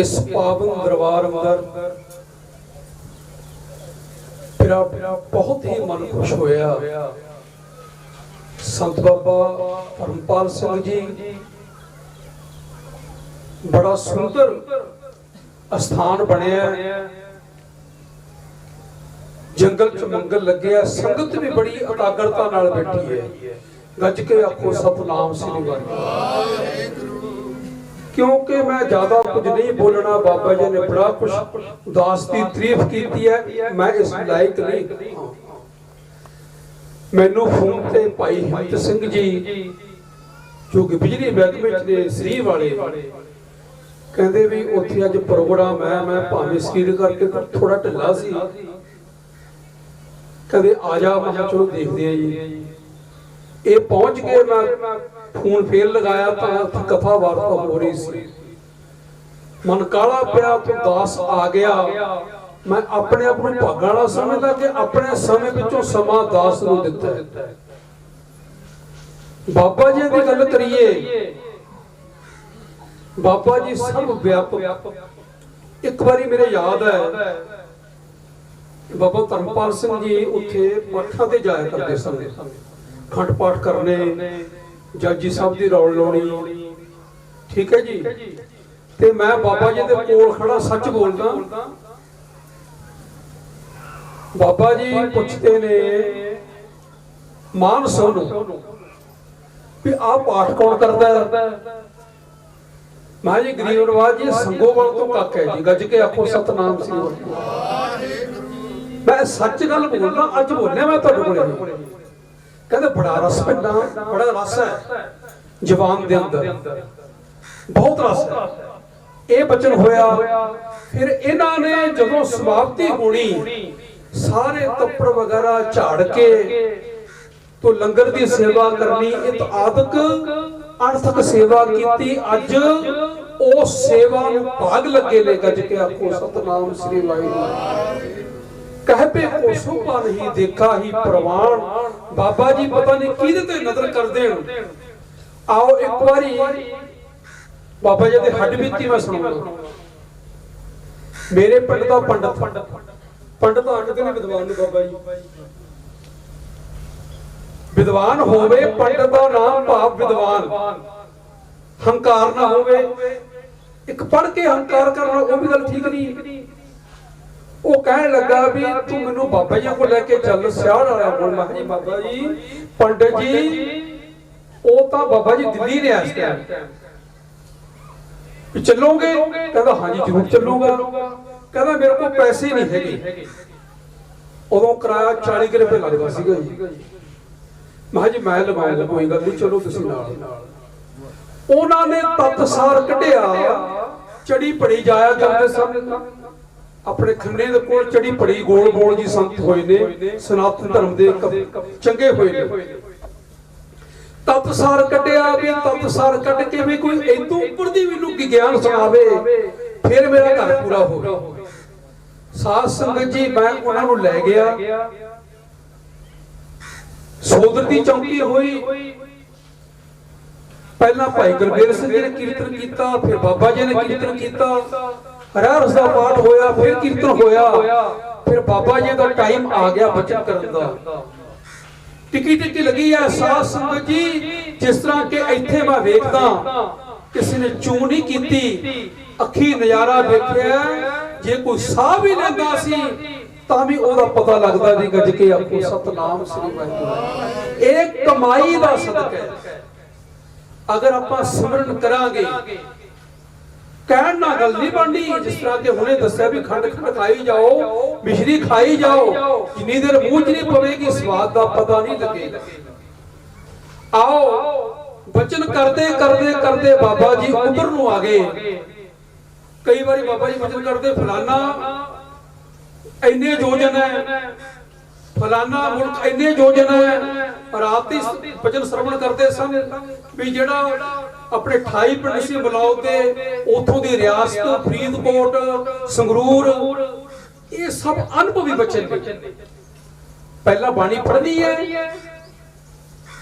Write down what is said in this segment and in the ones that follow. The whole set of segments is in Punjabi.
ਇਸ ਪਾਵਨ ਦਰਬਾਰ ਅੰਦਰ ਮੇਰਾ ਬਹੁਤ ਹੀ ਮਨ ਖੁਸ਼ ਹੋਇਆ। ਸੰਤ ਬਾਬਾ ਧਰਮਪਾਲ ਸਿੰਘ ਜੀ ਬੜਾ ਸੁੰਦਰ ਅਸਥਾਨ ਬਣਿਆ। ਜੰਗਲ ਚ ਮੰਗਲ ਲੱਗਿਆ ਸੰਗਤ ਵੀ ਬੜੀ ਇਕਾਗਰਤਾ ਨਾਲ ਬੈਠੀ ਹੈ। ਗੱਜ ਕੇ ਆਖੋ, ਸਤਨਾਮ ਸ੍ਰੀ ਵਾਹਿਗੁਰੂ। ਕਿਉਂਕਿ ਮੈਂ ਜ਼ਿਆਦਾ ਕੁਝ ਨਹੀਂ ਬੋਲਣਾ, ਬਾਬਾ ਜੀ ਨੇ ਬੜਾ ਕੁਝ ਉਦਾਸ ਦੀ ਤਾਰੀਫ ਕੀਤੀ ਹੈ। ਮੈਂ ਇਸ ਲਾਇਕ ਨਹੀਂ। ਮੈਨੂੰ ਫੋਨ ਤੇ ਭਾਈ ਹਿੰਮਤ ਸਿੰਘ ਜੀ, ਜੋ ਕਿ ਬਿਜਲੀ ਮਹਿਕਮੇ ਚ ਸ੍ਰੀ ਵਾਲੇ, ਕਹਿੰਦੇ ਵੀ ਉੱਥੇ ਅੱਜ ਪ੍ਰੋਗਰਾਮ ਹੈ। ਮੈਂ ਭਾਵੇਂ ਸਰੀਰ ਕਰਕੇ ਥੋੜਾ ਢਿੱਲਾ ਸੀ। ਕਹਿੰਦੇ ਆ ਜਾ, ਮੈਂ ਚਲੋ ਦੇਖਦੇ ਆ ਜੀ। ਇਹ ਪਹੁੰਚ ਕੇ ਮੈਂ ਫੋਨ ਫੇਰ ਲਗਾਇਆ ਤਾਂ ਉੱਥੇ ਕਥਾ ਵਾਰਤਾ ਹੋ ਰਹੀ ਸੀ। ਮਨ ਕਾਲਾ ਪਿਆ ਤੇ ਦਾਸ ਆ ਗਿਆ। ਮੈਂ ਆਪਣੇ ਆਪ ਨੂੰ ਭਾਗਾਂ ਵਾਲਾ ਸਮਝਦਾ ਕਿ ਆਪਣੇ ਸਮੇਂ ਵਿੱਚੋਂ ਸਮਾਂ ਦਾਸ ਨੂੰ ਦਿੱਤਾ ਹੈ। ਬਾਬਾ ਜੀ ਦੀ ਗੱਲ ਕਰੀਏ, ਬਾਬਾ ਜੀ ਸਭ ਵਿਆਪਕ। ਇੱਕ ਵਾਰੀ ਮੇਰੇ ਯਾਦ ਹੈ, ਬਾਬਾ ਧਰਮਪਾਲ ਸਿੰਘ ਜੀ ਉੱਥੇ ਪਾਠਾਂ ਤੇ ਜਾਇਆ ਕਰਦੇ ਸਨ। ਖੰਡ ਪਾਠ ਕਰਨੇ ਜੱਜੀ ਸਾਹਿਬ ਦੀ ਰੌਲ ਲਾਉਣੀ। ਠੀਕ ਹੈ ਜੀ? ਤੇ ਮੈਂ ਬਾਬਾ ਜੀ ਦੇ ਕੋਲ ਖੜਾ ਸੱਚ ਬੋਲਦਾ। ਬਾਬਾ ਜੀ ਪੁੱਛਦੇ ਨੇ ਮਾਨਸ ਨੂੰ ਵੀ ਆਹ ਪਾਠ ਕੌਣ ਕਰਦਾ ਹੈ? ਮੈਂ ਜੀ ਗਰੀਬ ਨਵਾਜ ਜੀ ਸੰਗੋਵਾਲ ਤੋਂ ਕੱਕ ਹੈ ਜੀ, ਗੱਜ ਕੇ ਆਖੋ ਸਤਨਾਮ ਸ੍ਰੀ ਵਾਹਿਗੁਰੂ। ਮੈਂ ਸੱਚ ਗੱਲ ਬੋਲਣਾ ਅੱਜ ਬੋਲਿਆ ਮੈਂ ਤੁਹਾਡੇ ਕੋਲੇ। ਕਹਿੰਦੇ ਬੜਾ ਰਸ ਪਿੰਡਾਂ, ਬੜਾ ਰਸ ਹੈ ਜਵਾਨ ਦੇ ਅੰਦਰ। ਬਹੁਤ ਰਸ ਹੈ। ਇਹ ਬਚਨ ਹੋਇਆ, ਫਿਰ ਇਹਨਾਂ ਨੇ ਜਦੋਂ ਸਮਾਪਤੀ ਹੋਣੀ, ਸਾਰੇ ਤੱਪੜ ਵਗੈਰਾ ਝਾੜ ਕੇ ਤੋ ਲੰਗਰ ਦੀ ਸੇਵਾ ਕਰਨੀ, ਇਹ ਤਾਂ ਆਦਿਕ ਅਣਥਕ ਸੇਵਾ ਕੀਤੀ। ਅੱਜ ਉਹ ਸੇਵਾ ਨੂੰ ਭਾਗ ਲੱਗੇ ਨੇ ਗੱਜ ਕੇ ਆਖੋ, ਸਤਨਾਮ ਸ੍ਰੀ ਵਾਹਿਗੁਰੂ। ਕਹਿ ਪੇ ਕੋ ਨਹੀਂ ਦੇਖਾ ਹੀ ਪ੍ਰਵਾਨ ਬਾਬਾ ਜੀ ਪਤਾ ਨਹੀਂ ਕਿਹਦੇ ਤੇ ਨਜ਼ਰ ਕਰਦੇ ਹਨ। ਆਓ ਇੱਕ ਵਾਰੀ ਬਾਬਾ ਜੀ ਦੇ ਹੱਡ ਬੀਤੀ ਮੈਂ ਸੁਣਾਉਂਦਾ। ਮੇਰੇ ਪਿੰਡ ਦਾ ਪੰਡਤ। ਪੰਡਤ ਆਖਦੇ ਨੇ ਵਿਦਵਾਨ ਨੂੰ ਬਾਬਾ ਜੀ। ਵਿਦਵਾਨ ਹੋਵੇ, ਪੰਡਤ ਦਾ ਨਾਮ ਭਾਵ ਵਿਦਵਾਨ। ਹੰਕਾਰ ਨਾ ਹੋਵੇ। ਇੱਕ ਪੜ ਕੇ ਹੰਕਾਰ ਕਰਨਾ, ਉਹ ਵੀ ਗੱਲ ਠੀਕ ਨਹੀਂ। ਉਹ ਕਹਿਣ ਲੱਗਾ ਵੀ ਤੂੰ ਮੈਨੂੰ ਬਾਬਾ ਜੀ ਕੋਲ ਲੈ ਕੇ ਚੱਲ ਸਿਆੜ ਵਾਲਾ ਕੋਲ ਮੈਂ ਜੀ, ਬਾਬਾ ਜੀ, ਪੰਡਤ ਜੀ, ਉਹ ਤਾਂ ਬਾਬਾ ਜੀ ਦਿੱਲੀ ਨੇ ਇਸ ਟਾਈਮ ਵੀ ਚੱਲੋਗੇ? ਕਹਿੰਦਾ, ਹਾਂਜੀ, ਜ਼ਰੂਰ ਚੱਲੂਗਾ। ਕਹਿੰਦਾ, ਮੇਰੇ ਕੋਲ ਪੈਸੇ ਨਹੀਂ ਹੈਗੇ। ਉਦੋਂ ਕਿਰਾਇਆ 40 ਕੁ ਰੁਪਏ ਲੱਗਦਾ ਸੀਗਾ ਜੀ। ਮੈਂ ਕਿਹਾ ਜੀ, ਮੈਂ ਲਵਾਉਂਗਾ, ਕੋਈ ਗੱਲ ਨਹੀਂ, ਚਲੋ ਤੁਸੀਂ ਨਾਲ। ਉਹਨਾਂ ਨੇ ਤਤਸਾਰ ਕੱਢਿਆ। ਚੜੀ ਪੜੀ ਜਾਇਆ ਕਰਦੇ ਸਨ। ਆਪਣੇ ਖੰਨੇ ਦੇ ਕੋਲ ਚੜੀ ਪੜੀ ਗੋਲ ਗੋਲ ਜੀ ਸੰਤ ਹੋਏ ਨੇ, ਸਨਾਤਨ ਧਰਮ ਦੇ ਚੰਗੇ ਹੋਏ ਨੇ। ਤਤਸਾਰ ਕੱਢਿਆ ਵੀ ਤਤਸਾਰ ਕੱਢ ਕੇ ਵੀ ਕੋਈ ਇਦੋਂ ਉੱਪਰ ਦੀ ਮੈਨੂੰ ਕੀ ਗਿਆਨ ਸੁਣਾਵੇ, ਫਿਰ ਮੇਰਾ ਘਰ ਪੂਰਾ ਹੋਵੇ ਸਾਧ ਸੰਗਤ ਜੀ, ਮੈਂ ਉਹਨਾਂ ਨੂੰ ਲੈ ਗਿਆ। ਸੋਦਰ ਦੀ ਚੌਂਕੀ ਹੋਈ। ਪਹਿਲਾਂ ਭਾਈ ਗੁਰਬੇਰ ਸਿੰਘ ਜੀ ਨੇ ਕੀਰਤਨ ਕੀਤਾ, ਫਿਰ ਬਾਬਾ ਜੀ ਨੇ ਕੀਰਤਨ ਕੀਤਾ। ਰਹਿ ਰਸ ਦਾ ਪਾਠ ਹੋਇਆ ਫਿਰ ਕੀਰਤਨ ਹੋਇਆ। ਫਿਰ ਬਾਬਾ ਜੀ ਦਾ ਟਾਈਮ ਆ ਗਿਆ ਬਚਨ ਕਰਨ ਦਾ। ਟਿੱਕੀ ਟਿੱਕੀ ਲੱਗੀ ਐ ਸਾਧ ਸੰਗਤ ਜੀ ਜਿਸ ਤਰ੍ਹਾਂ ਕਿ ਇੱਥੇ ਮੈਂ ਵੇਖਦਾ ਕਿਸੇ ਨੇ ਚੂ ਨਹੀਂ ਕੀਤੀ ਅੱਖੀ ਨਜ਼ਾਰਾ ਵੇਖਿਆ ਜੇ ਕੋਈ ਸਾਹ ਵੀ ਲੈਂਦਾ ਸੀ ਤਾਂ ਵੀ ਉਹਦਾ ਪਤਾ ਲੱਗਦਾ ਨਹੀਂ ਗੱਜ ਕੇ ਆਪੋ ਸਤਨਾਮ ਸ੍ਰੀ ਵਾਹਿਗੁਰੂ। ਇਹ ਕਮਾਈ ਦਾ ਸਦਕਾ ਹੈ। ਅਗਰ ਆਪਾਂ ਸਿਮਰਨ ਕਰਾਂਗੇ ਕਹਿਣ ਨਾਲ ਗੱਲ ਨਹੀਂ ਬਣਨੀ ਜਿਸ ਤਰ੍ਹਾਂ ਕਿ ਹੁਣੇ ਦੱਸਿਆ ਵੀ ਖੰਡ ਖੰਡ ਖਾਈ ਜਾਓ, ਮਿਸ਼ਰੀ ਖਾਈ ਜਾਓ, ਜਿੰਨੀ ਦੇਰ ਮੂੰਹ 'ਚ ਨਹੀਂ ਪਵੇਗੀ, ਸਵਾਦ ਦਾ ਪਤਾ ਨਹੀਂ ਲੱਗੇਗਾ। ਆਓ, ਬਚਨ ਕਰਦੇ ਕਰਦੇ ਕਰਦੇ ਬਾਬਾ ਜੀ ਉਧਰ ਨੂੰ ਆ ਗਏ। ਕਈ ਵਾਰੀ ਬਾਬਾ ਜੀ ਬਚਨ ਕਰਦੇ, ਫਲਾਨਾ ਇੰਨੇ ਯੋਜਨ ਹੈ, ਫਲਾਨਾ ਮੁਲਕ ਇੰਨੇ ਯੋਜਨ ਹੈ, ਰਾਤ ਦੀ ਬਚਨ ਸਰਵਣ ਕਰਦੇ ਸਨ ਵੀ ਜਿਹੜਾ ਆਪਣੇ 28 ਪਿੰਡ ਸੀ ਬਲਾਉ ਤੇ ਉਥੋਂ ਦੀ ਰਿਆਸਤ, ਫਰੀਦਕੋਟ, ਸੰਗਰੂਰ, ਇਹ ਸਭ ਅਨੁਭਵੀ ਬਚਨ ਨੇ। ਪਹਿਲਾਂ ਬਾਣੀ ਪੜ੍ਹਨੀ ਹੈ,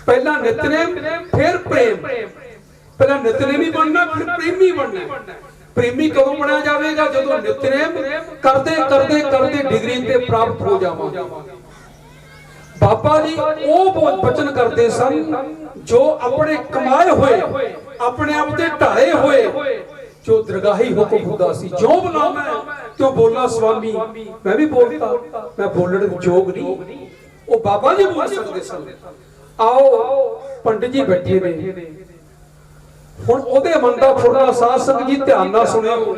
ਪਹਿਲਾਂ ਨਿਤਨੇਮ, ਫਿਰ ਪ੍ਰੇਮ। ਪਹਿਲਾਂ ਨਿਤਨੇਮੀ ਬਣਨਾ, ਫਿਰ ਪ੍ਰੇਮੀ ਬਣਨਾ ਪ੍ਰੇਮੀ ਕਦੋਂ ਬਣਿਆ ਜਾਵੇਗਾ? ਜਦੋਂ ਨਿਤਨੇਮ ਕਰਦੇ ਕਰਦੇ ਕਰਦੇ ਡਿਗਰੀ ਤੇ ਪ੍ਰਾਪਤ ਹੋ ਜਾਵਾਂਗੇ। ਬਾਬਾ ਜੀ, ਉਹ ਬਹੁਤ ਬਚਨ ਕਰਦੇ ਸਨ ਜੋ ਆਪਣੇ ਕਮਾਏ ਹੋਏ ਆਪਣੇ ਆਪ ਤੇ ਢਾਲੇ ਹੋਏ। ਜੋ ਦਰਗਾਹੀ ਹੁਕਮ ਹੁੰਦਾ ਸੀ, ਜੋ ਬੁਲਾਵਾਂ ਕਿਉਂ ਬੋਲਾ ਸੁਆਮੀ ਮੈਂ ਵੀ ਬੋਲਤਾ, ਮੈਂ ਬੋਲਣ ਦੇ ਯੋਗ ਨਹੀਂ। ਉਹ ਬਾਬਾ ਜੀ ਬੋਲ ਸਕਦੇ ਸਨ। ਆਓ, ਪੰਡਿਤ ਜੀ ਬੈਠੇ ਨੇ। ਹੁਣ ਉਹਦੇ ਮਨ ਦਾ ਫੁਰਨਾ ਸਾਧ ਸੰਗਤ ਜੀ ਧਿਆਨ ਨਾਲ ਸੁਣਿਓ।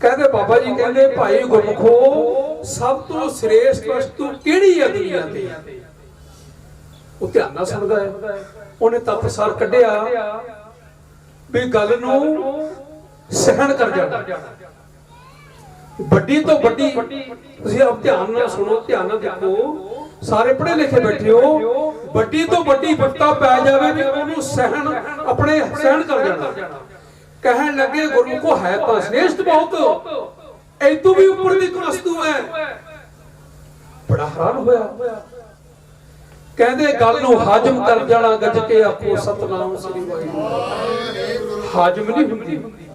ਕਹਿੰਦੇ ਬਾਬਾ ਜੀ, ਕਹਿੰਦੇ, ਭਾਈ ਗੁਰਮਖੋ, ਸਭ ਤੋਂ ਸ੍ਰੇਸ਼ਟ ਵਸਤੂ ਕਿਹੜੀ ਹੈ ਦੁਨੀਆ ਤੇ? ਉਹ ਧਿਆਨ ਨਾਲ ਸੁਣਦਾ ਹੈ। ਉਹਨੇ ਤਪਸਰ ਕੱਢਿਆ ਵੀ ਗੱਲ ਨੂੰ ਸਹਿਣ ਕਰ ਜਾਣਾ। ਵੱਡੀ ਤੋਂ ਵੱਡੀ ਤੁਸੀਂ ਆਪ ਧਿਆਨ ਨਾਲ ਸੁਣੋ, ਧਿਆਨ ਨਾਲ ਦੇਖੋ। ਸਾਰੇ ਪੜ੍ਹੇ ਲਿਖੇ ਬੈਠੇ ਹੋ। ਵੱਡੀ ਤੋਂ ਵੱਡੀ ਵਿਪਤਾ ਪੈ ਜਾਵੇ ਵੀ ਉਹਨੂੰ ਸਹਿਣ, ਆਪਣੇ ਸਹਿਣ ਕਰ ਜਾਣਾ। ਕਹਿਣ ਲੱਗੇ, ਗੁਰੂ ਗੁਰਮੁਖੋ ਹੈ ਤਾਂ ਸ੍ਰੇਸ਼ਟ ਬਹੁਤ। ਐਤੋਂ ਵੀ ਉੱਪਰ ਦੀ ਕੋਈ ਵਸਤੂ ਹੈ। ਬੜਾ ਹੈਰਾਨ ਹੋਇਆ। ਕਹਿੰਦੇ ਗੱਲ ਨੂੰ ਹਾਜ਼ਮ ਕਰ ਜਾਣਾ ਗੱਜ ਕੇ ਆਪੋ ਸਤਨਾਮ ਸ੍ਰੀ ਵਾਹਿਗੁਰੂ। ਹਾਜ਼ਮ ਨਹੀਂ ਹੁੰਦੀ।